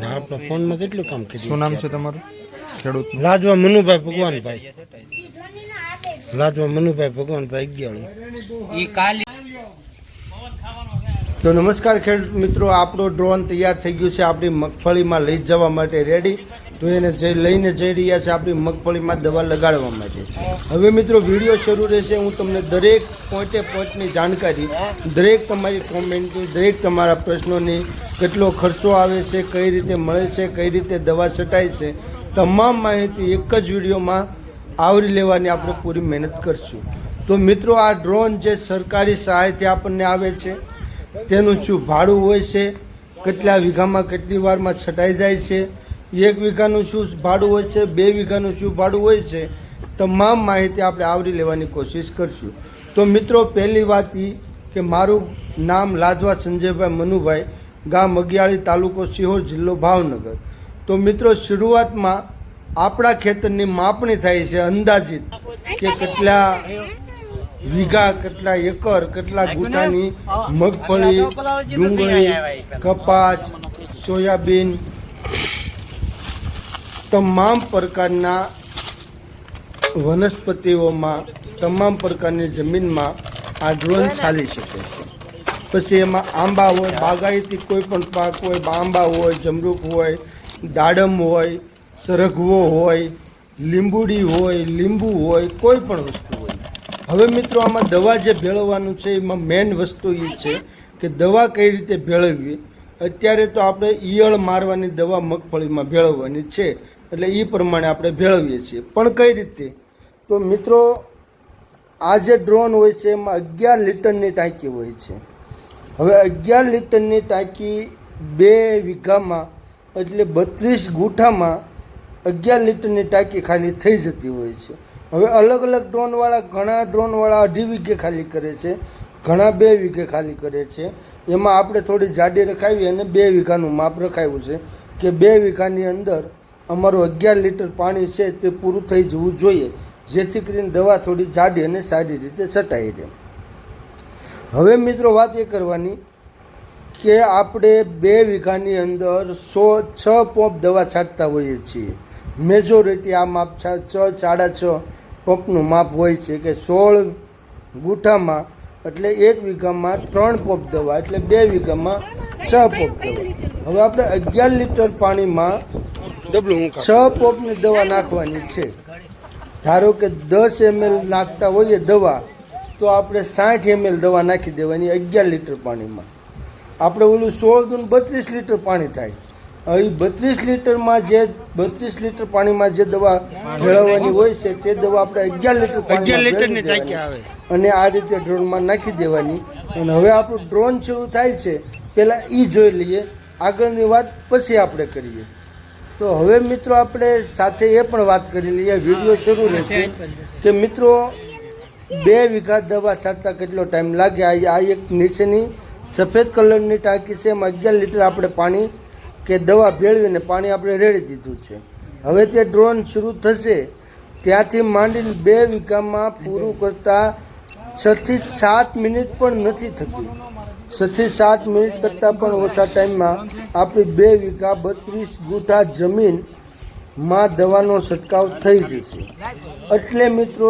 ના આપણા ફોનમાં કેટલું કામ કર્યું શું નામ છે તમારું? ખેડૂત લાજવા મનુભાઈ ભગવાનભાઈ. લાજવા મનુભાઈ ભગવાનભાઈ અગિયાળી. તો નમસ્કાર ખેડૂત મિત્રો આપણો ડ્રોન તૈયાર થઈ ગયું છે. આપણી મગફળીમાં લઈ જવા માટે રેડી તો એને જઈ લઈને જઈ રહ્યા છે, આપણી મગફળીમાં દવા લગાડવા માટે હવે મિત્રો, વીડિયો શરૂ રહેશે. હું તમને દરેક પોઈન્ટે પોઈન્ટની જાણકારી, દરેક તમારી કોમેન્ટની, દરેક તમારા પ્રશ્નોની, કેટલો ખર્ચો આવે છે, કઈ રીતે મળે છે, કઈ રીતે દવા છટાય છે, તમામ માહિતી એક જ વિડીયોમાં આવરી લેવાની આપણે પૂરી મહેનત કરશું. તો મિત્રો, આ ડ્રોન જે સરકારી સહાયથી આપણને આવે છે, તેનું શું ભાડું હોય છે, કેટલા વીઘામાં, કેટલી વારમાં છટાઈ જાય છે એક વીઘાનું શું ભાડું હોય છે, બે વીઘાનું શું ભાડું હોય છે, તમામ માહિતી આપણે આવરી લેવાની કોશિશ કરશું. તો મિત્રો, પહેલી વાત એ કે મારું નામ લાજવા સંજયભાઈ મનુભાઈ, ગામ અગિયાળી તાલુકો સિહોર જિલ્લો ભાવનગર. તો મિત્રો, શરૂઆતમાં આપણા ખેતરની માપણી થાય છે અંદાજિત કે કેટલા વીઘા, કેટલા એકર, કેટલા ગુટાની મગફળી, ડુંગળી, કપાસ, સોયાબીન તમામ પ્રકારના વનસ્પતિઓમાં તમામ પ્રકારની જમીનમાં આ ડ્રોન ચાલી શકે છે. પછી એમાં આંબા હોય બાગાયતી કોઈ પણ પાક હોય આંબા હોય જમરૂક હોય દાડમ હોય સરગવો હોય લીંબુડી હોય લીંબુ હોય કોઈ પણ વસ્તુ હોય. હવે મિત્રો આમાં દવા જે ભેળવવાનું છે એમાં મેઇન વસ્તુ એ છે કે દવા કઈ રીતે ભેળવવી? અત્યારે તો આપણે ઈયળ મારવાની દવા મગફળીમાં ભેળવવાની છે. એટલે એ પ્રમાણે આપણે ભેળવીએ છીએ. પણ કઈ રીતે? તો મિત્રો, આ જે ડ્રોન હોય છે, એમાં અગિયાર લીટરની ટાંકી હોય છે. હવે અગિયાર લીટરની ટાંકી બે વીઘામાં એટલે બત્રીસ ગુઠામાં અગિયાર લીટરની ટાંકી ખાલી થઈ જતી હોય છે. હવે અલગ અલગ ડ્રોનવાળા ઘણા ડ્રોનવાળા અઢી વીઘે ખાલી કરે છે, ઘણા બે વીઘે ખાલી કરે છે. એમાં આપણે થોડી જાડી રખાવી અને બે વીઘાનું માપ રખાયું છે કે બે વીઘાની અંદર અમારું અગિયાર લીટર પાણી છે તે પૂરું થઈ જવું જોઈએ, જેથી કરીને દવા થોડી જાડી અને સારી રીતે છટાઈ રહે. હવે મિત્રો વાત એ કરવાની કે આપણે બે વીઘાની અંદર સો છ પંપ દવા છાંટતા હોઈએ છીએ. મેજોરિટી આ માપ છ સાડા છ પંપનું માપ હોય છે કે સોળ ગુઠામાં, એટલે એક વીઘામાં ત્રણ પંપ દવા, એટલે બે વીઘામાં છ પંપ દવા. હવે આપણે અગિયાર લીટર પાણીમાં છ પોપની દવા નાખવાની છે. ધારો કે દસ એમએલ નાખતા હોઈએ દવા તો આપણે સાઠ એમએલ દવા નાખી દેવાની અગિયાર લીટર પાણીમાં. આપણે ઓલું સોળ દૂન બત્રીસ લીટર પાણી થાય. હવે બત્રીસ લીટરમાં જે બત્રીસ લીટર પાણીમાં જે દવા ભેળવવાની હોય છે તે દવા આપણે અગિયાર લીટર અગિયાર લીટરની ટાંકી આવે. અને આ રીતે ડ્રોનમાં નાખી દેવાની. અને હવે આપણું ડ્રોન શરૂ થાય છે. પહેલાં એ જોઈ લઈએ. આગળની વાત પછી આપણે કરીએ. તો હવે મિત્રો આપણે સાથે એ પણ વાત કરી લઈએ વીડિયો શરૂ રહેશે કે મિત્રો બે વીઘા દવા છાંટતા કેટલો ટાઈમ લાગે? આ એક નીચેની સફેદ કલરની ટાંકી છે એમાં અગિયાર લીટર આપણે પાણી કે દવા ભેળવીને પાણી આપણે રેડી દીધું છે. હવે તે ડ્રોન શરૂ થશે ત્યાંથી માંડીને બે વીઘામાં પૂરું કરતાં છથી સાત મિનિટ પણ નથી થતી. છથી સાત મિનિટ કરતાં પણ ઓછા ટાઈમમાં આપણી બે વીઘા બત્રીસ ગુઠા જમીનમાં દવાનો છંટકાવ થઈ જશે એટલે મિત્રો,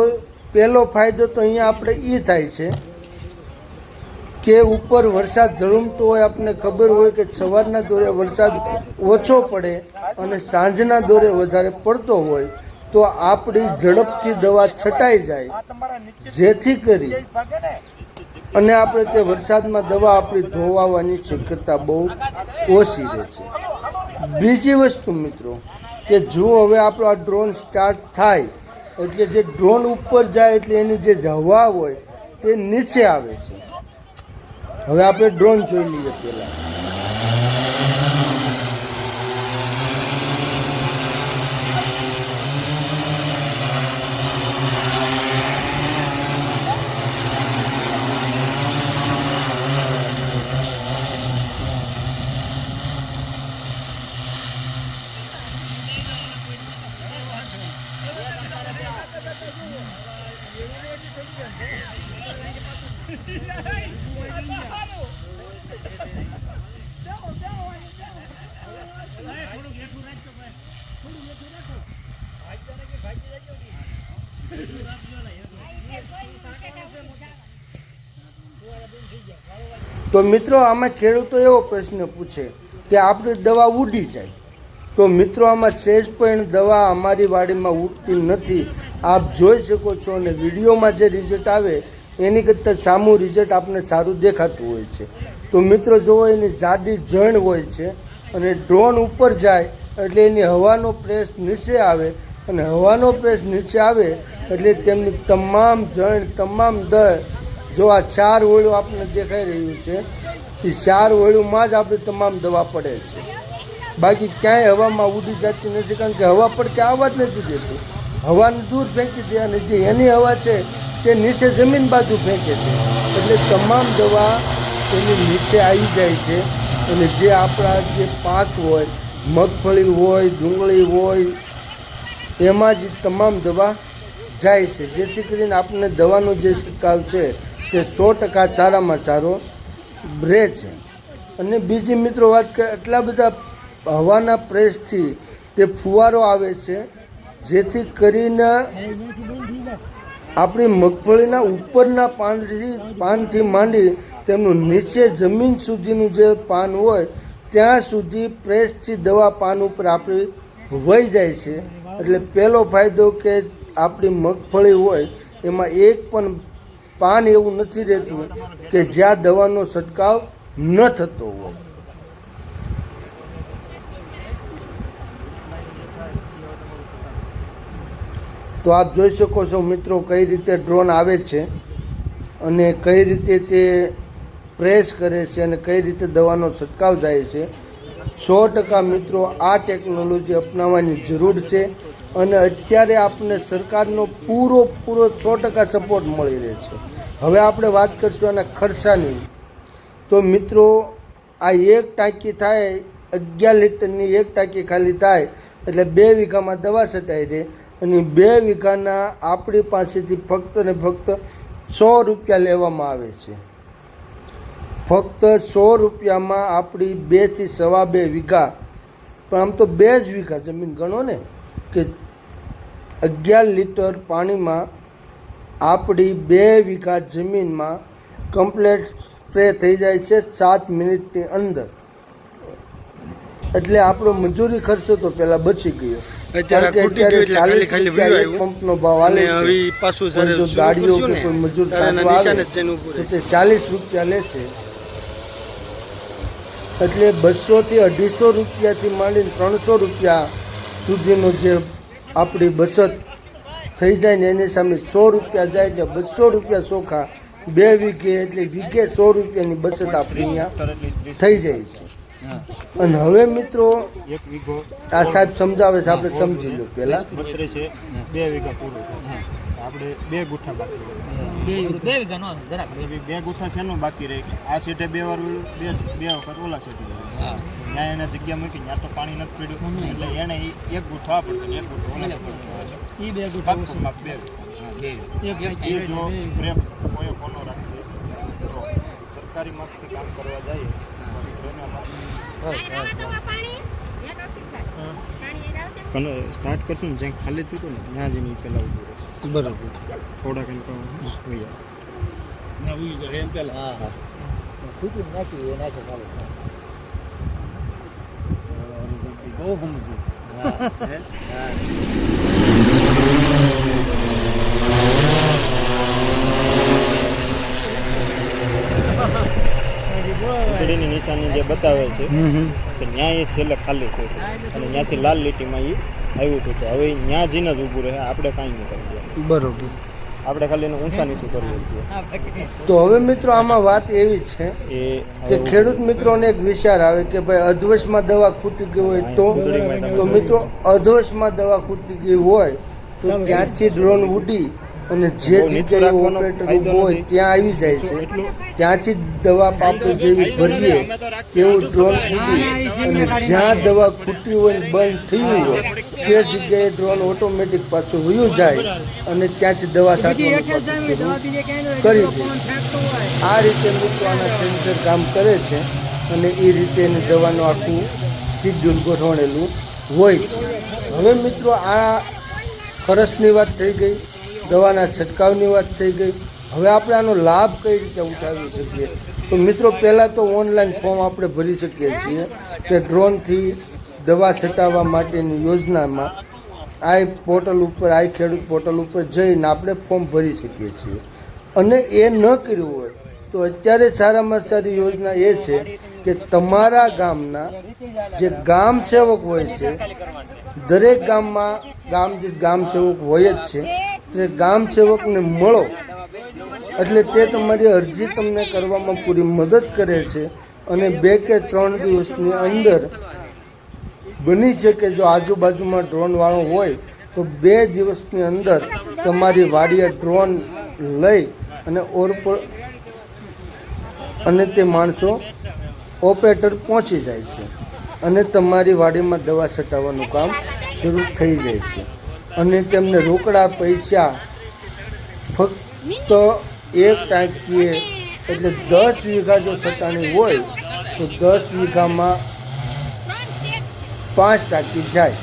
પહેલો ફાયદો તો અહીંયા આપણે એ થાય છે કે ઉપર વરસાદ ઝળુમતો હોય આપણને ખબર હોય કે સવારના દોરે વરસાદ ઓછો પડે અને સાંજના દોરે વધારે પડતો હોય, તો આપણી ઝડપથી દવા છટાઈ જાય. જેથી કરી અને આપણે તે વરસાદમાં દવા આપણી ધોવાવાની શક્યતા બહુ ઓછી રહે છે. બીજી વસ્તુ મિત્રો, કે જો હવે આપણો આ ડ્રોન સ્ટાર્ટ થાય, એટલે જે ડ્રોન ઉપર જાય એટલે એની જે હવા હોય તે નીચે આવે છે. હવે આપણે ડ્રોન જોઈ લઈએ પહેલાં. તો મિત્રો આમાં ખેડૂતો એવો પ્રશ્ન પૂછે કે આપણી દવા ઉડી જાય. તો મિત્રો, આમાં સહેજ પણ દવા અમારી વાડીમાં ઉગતી નથી. આપ જોઈ શકો છો અને વિડીયોમાં જે રિઝલ્ટ આવે, એની કરતાં સામું રિઝલ્ટ આપને સારું દેખાતું હોય છે. તો મિત્રો જોવો એની જાડી જણ હોય છે અને ડ્રોન ઉપર જાય, એટલે એની હવાનો પ્રેસ નીચે આવે અને હવાનો પ્રેસ નીચે આવે, એટલે તેમની તમામ જણ, તમામ દર જો આ ચાર ઓળું આપણને દેખાઈ રહ્યું છે, એ ચાર ઓળુંમાં જ આપણી તમામ દવા પડે છે. બાકી ક્યાંય હવામાં ઉડી જતી નથી, કારણ કે હવા પડકે આવવા જ નથી દેતું. હવાને દૂર ફેંકી દે જે એની હવા છે, તે નીચે જમીન બાજુ ફેંકે છે. એટલે તમામ દવા એની નીચે આવી જાય છે. અને જે આપણા જે પાક હોય, મગફળી હોય, ડુંગળી હોય, એમાં જ તમામ દવા જાય છે. જેથી કરીને આપણને દવાનો જે છંટકાવ છે, તે સો ટકા સારામાં સારો રહે છે. અને બીજી મિત્રો વાત કરે, એટલા બધા હવાના પ્રેસથી તે ફુવારો આવે છે, જેથી કરીને આપણી મગફળીના ઉપરના પાંદડી, પાનથી માંડી તેમનું નીચે જમીન સુધીનું જે પાન હોય, ત્યાં સુધી પ્રેસથી દવા પાન ઉપર આપણી વહી જાય છે. એટલે પહેલો ફાયદો કે આપણી મગફળી હોય, એમાં એક પણ પાન એવું નથી રહેતું કે જ્યાં દવાનો છંટકાવ ન થતો હોય. તો આપ જોઈ શકો છો મિત્રો કઈ રીતે ડ્રોન આવે છે અને કઈ રીતે તે પ્રેસ કરે છે અને કઈ રીતે દવાનો છંટકાવ જાય છે. સો ટકા મિત્રો આ ટેકનોલોજી અપનાવવાની જરૂર છે અને અત્યારે આપણને સરકારનો પૂરો પૂરો સો ટકા સપોર્ટ મળી રહે છે. હવે આપણે વાત કરીશું આના ખર્ચાની. તો મિત્રો, આ એક ટાંકી થાય, અગિયાર લીટરની એક ટાંકી ખાલી થાય, એટલે બે વીઘામાં દવા છટાઈ રહે અને બે વીઘાના આપણી પાસેથી ફક્ત ને ફક્ત સો રૂપિયા લેવામાં આવે છે. ફક્ત સો રૂપિયામાં આપણી બેથી સવા બે વીઘા, પણ આમ તો બે જ વીઘા જમીન ગણો ને, કે અગિયાર લીટર પાણીમાં આપણી બે વીઘા જમીનમાં કમ્પ્લેટ સ્પ્રે થઈ જાય છે સાત મિનિટની અંદર. એટલે આપણો મજૂરી ખર્ચો તો પહેલાં બચી ગયો. કે અત્યારે ચાલીસ રૂપિયા એક પંપનો ભાવ આલે છે. પાછું પણ જો ગાડીઓ કે કોઈ મજૂર સાંજવા આવે તો તે ચાલીસ રૂપિયા એટલે બસોથી અઢીસો રૂપિયાથી માંડીને ત્રણસો રૂપિયા સુધીનો જે આપણી બચત થઈ જાય ને એની સામે સો રૂપિયા જાય એટલે બસો રૂપિયા ચોખા બે વીઘે એટલે વીઘે સો રૂપિયાની બચત આપણી અહીંયા થઈ જાય છે. અને હવે મિત્રો એક વીઘો આ સાહેબ સમજાવે છે આપણે સમજી લો પેલા બત્રે છે બે વીઘા પૂરું આપણે બે ગુઠ્ઠા બાકી બે બે વીઘા નો જરાક. બે બે બે ગુઠ્ઠા શેનું બાકી રહે. આ સીટે બે વાર બે બે વખત ઓલા સીટે ત્યાં એને જગ્યા મૂકી ત્યાં તો પાણી નથી પડ્યું. એટલે એને એક ગુઠ્ઠો આ પડતો એક ગુઠ્ઠો ઓલા પડતો. ઈ બે ગુઠા બે એક જો પ્રેમ કોઈ કોનો રાખે. સરકારી માપથી કામ કરવા જાય સ્ટાર્ટ કરશું ને જ્યાં ખાલી થયું ને ત્યાં જઈને ઈ પહેલાં ઊભું રહેશે બરાબર. થોડા કંઈક હોય વીજળીની નિશાની જે બતાવે છે કે ત્યાં એ છેલ્લે ખાલી થયું છે. અને ત્યાંથી લાલ લીટીમાં એ આવ્યું હતું તો હવે ત્યાં જઈને જ ઊભું રહે આપણે કાંઈ નહીં કરી બરોબર. આપણે ખાલી એને ઊંચા નીચું કરવું શકીએ તો હવે મિત્રો આમાં વાત એવી છે કે ખેડૂત મિત્રોને એક વિચાર આવે કે ભાઈ અધવશમાં દવા ખૂટી ગઈ હોય તો? તો મિત્રો અધવશમાં દવા ખૂટી ગઈ હોય તો ત્યાંથી ડ્રોન ઉડી અને જે જગ્યાએ ઓપરેટર હોય ત્યાં આવી જાય છે. ત્યાંથી જ દવા પાપડ જેવી ભરીએ તેવું ડ્રોન અને જ્યાં દવા ખૂટી હોય બંધ થયું હોય તે જગ્યાએ ડ્રોન ઓટોમેટિક પાછું વયું જાય અને ત્યાંથી દવા સાથે પાછું કરી દે. આ રીતે મૂકવાના સેન્સર કામ કરે છે અને એ રીતે એની દવાનું આખું શિડ્યુલ ગોઠવણેલું હોય છે. હવે મિત્રો આ ખરસની વાત થઈ ગઈ. દવાના છંટકાવની વાત થઈ ગઈ. હવે આપણે આનો લાભ કઈ રીતે ઉઠાવી શકીએ? તો મિત્રો, પહેલાં તો ઓનલાઈન ફોર્મ આપણે ભરી શકીએ છીએ કે ડ્રોનથી દવા છટાવવા માટેની યોજનામાં આ પોર્ટલ ઉપર આ ખેડૂત પોર્ટલ ઉપર જઈને આપણે ફોર્મ ભરી શકીએ છીએ. અને એ ન કર્યું હોય તો અત્યારે સારામાં સારી યોજના એ છે કે તમારા ગામના જે ગામ સેવક હોય છે દરેક ગામમાં ગામ ગામ સેવક હોય જ છે, તે ગામ સેવકને મળો. એટલે તે તમારી અરજી તમને કરવામાં પૂરી મદદ કરે છે અને બે કે ત્રણ દિવસની અંદર બની છે કે જો આજુબાજુમાં ડ્રોનવાળો હોય, તો બે દિવસની અંદર તમારી વાડીએ ડ્રોન લઈ અને ઓર પર અને તે માણસો ઓપરેટર પહોંચી જાય છે અને તમારી વાડીમાં દવા છટાવવાનું કામ શરૂ થઈ જાય છે. અને તેમને રોકડા પૈસા ફક્ત એક ટાંકીએ, એટલે દસ વીઘા જો છટાણી હોય, તો દસ વીઘામાં પાંચ ટાંકી જાય.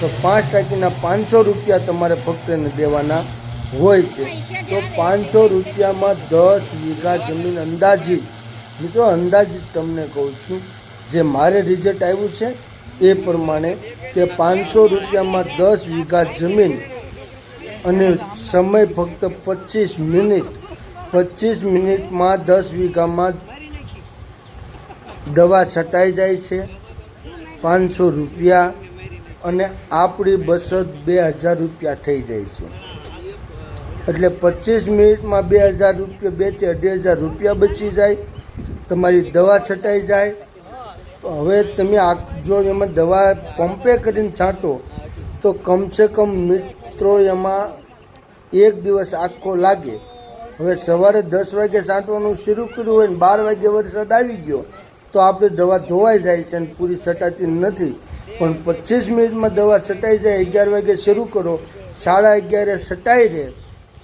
તો પાંચ ટાંકીના પાંચસો રૂપિયા તમારે ફક્ત એને દેવાના હોય છે. તો પાંચસો રૂપિયામાં દસ વીઘા જમીન અંદાજિત, મિત્રો અંદાજિત તમને કહું છું, જે મારે રિઝલ્ટ આવ્યું છે એ પ્રમાણે કે પાંચસો રૂપિયામાં દસ વીઘા જમીન અને સમય ફક્ત પચીસ મિનિટ, પચીસ મિનિટમાં દસ વીઘામાં દવા છટાઈ જાય છે, પાંચસો રૂપિયા અને આપણી બચત બે હજાર રૂપિયા થઈ જાય છે. એટલે પચીસ મિનિટમાં બે હજાર રૂપિયા બેથી અઢી હજાર રૂપિયા બચી જાય, તમારી દવા છટાઈ જાય હવે તમે આ જો એમાં દવા પંપે કરીને છાંટો, તો કમસે કમ મિત્રો એમાં એક દિવસ આખો લાગે. હવે સવારે દસ વાગે છાંટવાનું શરૂ કર્યું હોય ને બાર વાગે વરસાદ આવી ગયો, તો આપણે દવા ધોવાઈ જાય છે અને પૂરી છટાતી નથી. પણ પચીસ મિનિટમાં દવા છટાઈ જાય, અગિયાર વાગે શરૂ કરો, સાડા અગિયારે છટાઈ રહે.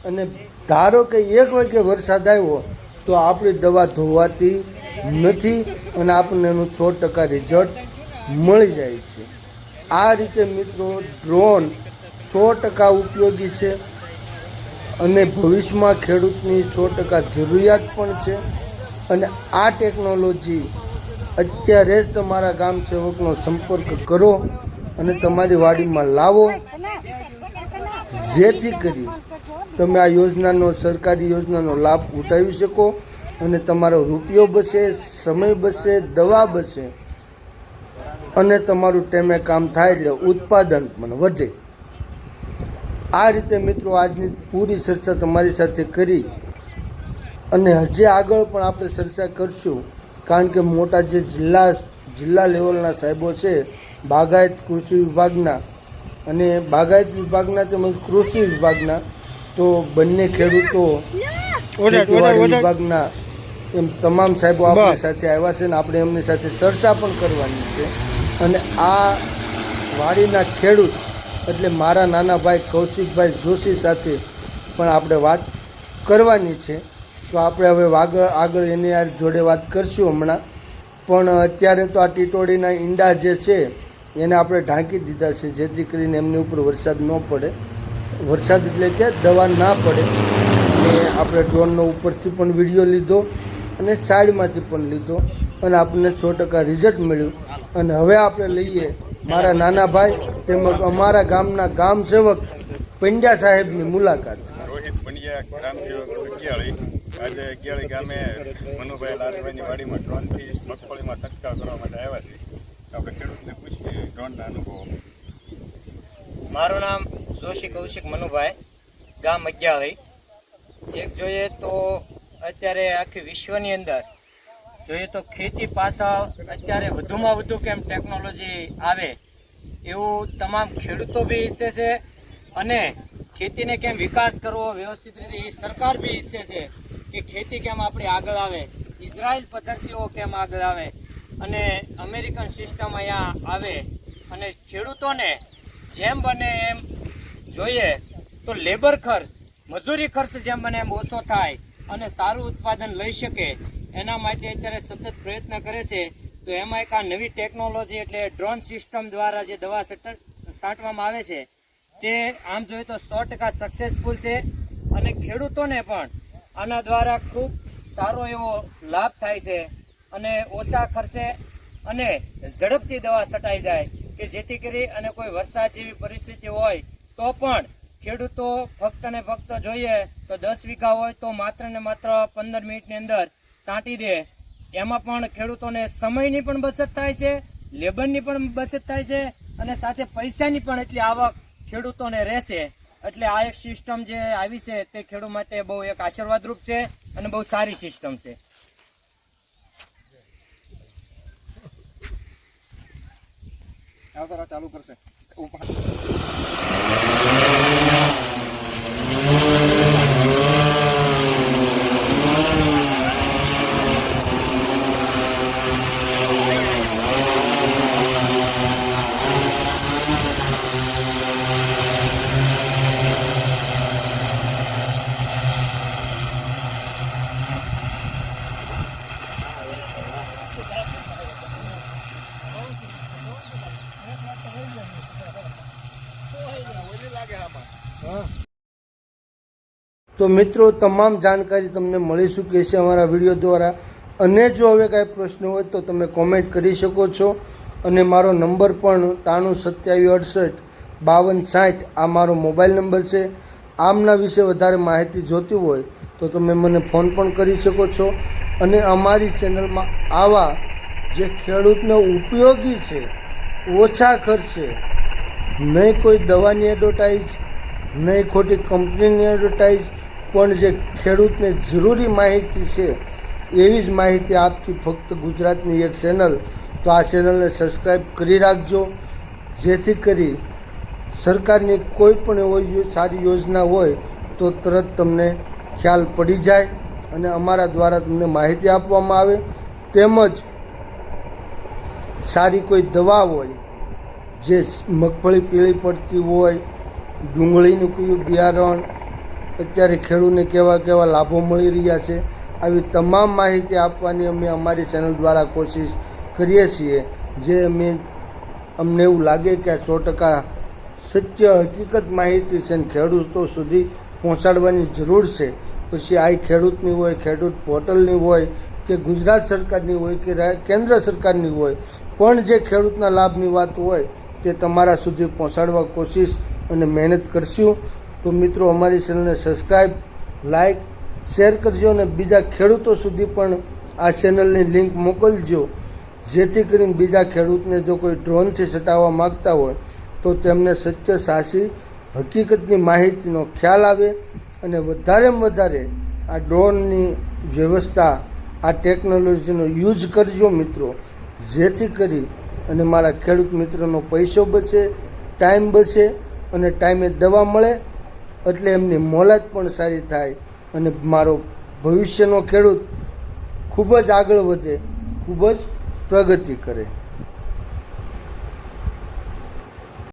અને ધારો કે એક વાગે વરસાદ આવ્યો, તો આપણી દવા ધોવાતી નથી. અને આપણને એનું સો ટકા રિઝલ્ટ મળી જાય છે. આ રીતે મિત્રો ડ્રોન સો ટકા ઉપયોગી છે અને ભવિષ્યમાં ખેડૂતની સો ટકા જરૂરિયાત પણ છે. અને આ ટેકનોલોજી અત્યારે જ તમારા ગામ સેવકનો સંપર્ક કરો અને તમારી વાડીમાં લાવો. જેથી કરી તમે આ યોજનાનો સરકારી યોજનાનો લાભ ઉઠાવી શકો. અને તમારો રૂપિયો બચે સમય બચે દવા બચે અને તમારું ટેમે કામ થાય એટલે ઉત્પાદન પણ વધે. આ રીતે મિત્રો આજની પૂરી ચર્ચા તમારી સાથે કરી અને હજી આગળ પણ આપણે ચર્ચા કરશું કારણ કે મોટા જે જિલ્લા જિલ્લા લેવલના સાહેબો છે બાગાયત કૃષિ વિભાગના અને બાગાયત વિભાગના તેમજ કૃષિ વિભાગના તો બંને ખેડૂતો વિભાગના એમ તમામ સાહેબો આપણી સાથે આવ્યા છે અને આપણે એમની સાથે ચર્ચા પણ કરવાની છે. અને આ વાડીના ખેડૂત એટલે મારા નાના ભાઈ કૌશિકભાઈ જોશી સાથે પણ આપણે વાત કરવાની છે. તો આપણે હવે આગળ આગળ એની યાર જોડે વાત કરશું હમણાં. પણ અત્યારે તો આ ટીટોળીના ઈંડા જે છે એને આપણે ઢાંકી દીધા છે જેથી કરીને એમની ઉપર વરસાદ ન પડે. વરસાદ એટલે કે દવા ના પડે. અને આપણે ડ્રોનનો ઉપરથી પણ વીડિયો લીધો. અને સાઈડમાંથી પણ લીધો અને આપણને સો ટકા રિઝલ્ટ મળ્યું. અને હવે આપણે લઈએ મારા નાના ભાઈ તેમજ અમારા ગામના ગામ સેવક પંડ્યા સાહેબની મુલાકાત. રોહિત પંડ્યા ગ્રામ સેવક અગિયાળી આજે અગિયાળી ગામે મનુભાઈ લાલભાઈની વાડીમાં ડ્રોનથી મગફળીમાં છંટકાવ કરવા માટે આવ્યા છે. આપણે ખેડૂતને પૂછીએ ડ્રોનના અનુભવો. મારું નામ જોશી કૌશિક મનુભાઈ ગામ અગિયાળી. એક જોઈએ તો અત્યારે આખી વિશ્વની અંદર જોઈએ તો ખેતી પાછળ અત્યારે વધુમાં વધુ કેમ ટેકનોલોજી આવે, એવું તમામ ખેડૂતો બી ઈચ્છે છે અને ખેતીને કેમ વિકાસ કરવો વ્યવસ્થિત રીતે એ સરકાર બી ઈચ્છે છે કે ખેતી કેમ આપણી આગળ આવે, ઇઝરાયલ પદ્ધતિઓ કેમ આગળ આવે અને અમેરિકન સિસ્ટમ અહીંયા આવે અને ખેડૂતોને જેમ બને એમ જોઈએ તો લેબર ખર્ચ, મજૂરી ખર્ચ જેમ બને એમ ઓછો થાય અને સારું ઉત્પાદન લઈ શકે એના માટે અત્યારે સતત પ્રયત્ન કરે છે. તો એમાં એક આ નવી ટેકનોલોજી એટલે ડ્રોન સિસ્ટમ દ્વારા જે દવા છટ- છાંટવામાં આવે છે, તે આમ જોઈએ તો સો ટકા સક્સેસફુલ છે અને ખેડૂતોને પણ આના દ્વારા ખૂબ સારો એવો લાભ થાય છે અને ઓછા ખર્ચે અને ઝડપથી દવા છટાઈ જાય કે જેથી કરી અને કોઈ વરસાદ જેવી પરિસ્થિતિ હોય તો પણ ખેડૂતો ફક્ત ને ફક્ત જોઈએ તો દસ વીઘા હોય તો માત્ર ને માત્ર પંદર મિનિટની અંદર સાંટી દે. એમાં પણ ખેડૂતોને સમયની પણ બચત થાય છે, લેબરની પણ બચત થાય છે અને સાથે પૈસાની પણ એટલી આવક ખેડૂતોને રહેશે. એટલે આ એક સિસ્ટમ જે આવી છે તે ખેડૂત માટે બહુ એક આશીર્વાદરૂપ છે અને બહુ સારી સિસ્ટમ છે. ચાલુ કરશે. તો મિત્રો, તમામ જાણકારી તમને મળી ચૂકી છે અમારા વીડિયો દ્વારા. અને જો હવે કાંઈ પ્રશ્ન હોય તો તમે કોમેન્ટ કરી શકો છો. અને મારો નંબર પણ ત્રાણું સત્યાવીસ અડસઠ બાવન સાઠ આ મારો મોબાઈલ નંબર છે. આમના વિશે વધારે માહિતી જોતી હોય તો તમે મને ફોન પણ કરી શકો છો. અને અમારી ચેનલમાં આવા જે ખેડૂતને ઉપયોગી છે, ઓછા ખર્ચે, નહીં કોઈ દવાની એડવર્ટાઇઝ નહીં ખોટી કંપનીની એડવર્ટાઇઝ પણ જે ખેડૂતને જરૂરી માહિતી છે, એવી જ માહિતી આપતી ફક્ત ગુજરાતની એક ચેનલ તો આ ચેનલને સબસ્ક્રાઈબ કરી રાખજો. જેથી કરી સરકારની કોઈ પણ એવો સારી યોજના હોય, તો તરત તમને ખ્યાલ પડી જાય અને અમારા દ્વારા તમને માહિતી આપવામાં આવે. તેમજ સારી કોઈ દવા હોય, જે મગફળી પીળી પડતી હોય, ડુંગળીનું કયું બિયારણ અત્યારે ખેડૂતને કેવા કેવા લાભો મળી રહ્યા છે, આવી તમામ માહિતી આપવાની અમે અમારી ચેનલ દ્વારા કોશિશ કરીએ છીએ. જે અમે, અમને એવું લાગે કે આ સો ટકા સત્ય હકીકત માહિતી છે અને ખેડૂતો સુધી પહોંચાડવાની જરૂર છે. પછી આ ખેડૂતની હોય, ખેડૂત પોર્ટલની હોય કે ગુજરાત સરકારની હોય કે કેન્દ્ર સરકારની હોય, પણ જે ખેડૂતના લાભની વાત હોય તે તમારા સુધી પહોંચાડવા કોશિશ અને મહેનત કરશું. તો મિત્રો, અમારી ચેનલને સબસ્ક્રાઈબ લાઈક શેર કરજો અને બીજા ખેડૂતો સુધી પણ આ ચેનલની લિંક મોકલજો. જેથી કરીને બીજા ખેડૂતને જો કોઈ ડ્રોનથી સટાવવા માગતા હોય, તો તેમને સત્ય સાચી, હકીકતની માહિતીનો ખ્યાલ આવે અને વધારેમાં વધારે આ ડ્રોનની વ્યવસ્થા, આ ટેકનોલોજીનો યુઝ કરજો મિત્રો. જેથી કરી અને મારા ખેડૂત મિત્રોનો પૈસો બચે ટાઈમ બચે અને ટાઈમે દવા મળે એટલે એમની મોલત પણ સારી થાય અને મારો ભવિષ્યનો ખેડૂત ખૂબ જ આગળ વધે, ખૂબ જ પ્રગતિ કરે.